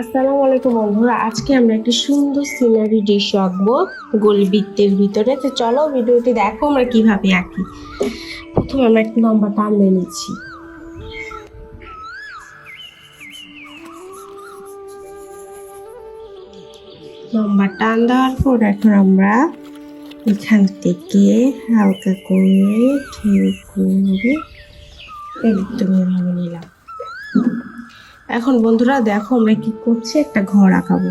আসসালামু আলাইকুম বন্ধুরা, আজকে আমরা একটি সুন্দর সিনারি ডিশ আঁকবো গোল বৃত্তের ভিতরে। তো চলো ভিডিওটি দেখো আমরা কীভাবে আঁকি। প্রথমে আমরা একটু লম্বা টান নিচ্ছি। লম্বা টান দেওয়ার পর এখন আমরা এখান থেকে হালকা করে ঢেউ করে একদম নিলাম। এখন বন্ধুরা দেখো আমরা কি করছি? একটা ঘর আঁকাবো।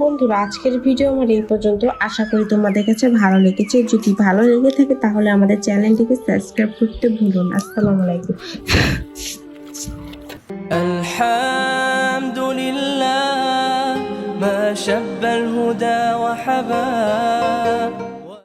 বন্ধুরা আজকের ভিডিও আমার এই পর্যন্ত আশা করি তোমাদের কাছে ভালো লেগেছে যদি ভালো লেগে থাকে তাহলে আমাদের চ্যানেলটিকে সাবস্ক্রাইব করতে ভুলুন আসসালামু আলাইকুম الحمد لله ما شب الهدى وحباب